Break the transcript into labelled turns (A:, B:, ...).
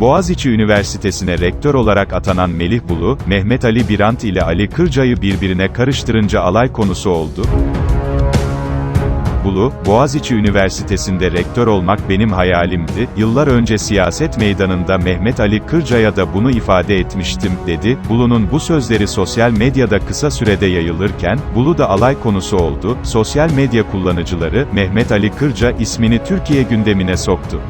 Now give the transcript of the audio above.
A: Boğaziçi Üniversitesi'ne rektör olarak atanan Melih Bulu, Mehmet Ali Birant ile Ali Kırca'yı birbirine karıştırınca alay konusu oldu. Bulu, Boğaziçi Üniversitesi'nde rektör olmak benim hayalimdi, yıllar önce siyaset meydanında Mehmet Ali Kırca'ya da bunu ifade etmiştim, dedi. Bulu'nun bu sözleri sosyal medyada kısa sürede yayılırken, Bulu da alay konusu oldu, sosyal medya kullanıcıları, Mehmet Ali Kırca ismini Türkiye gündemine soktu.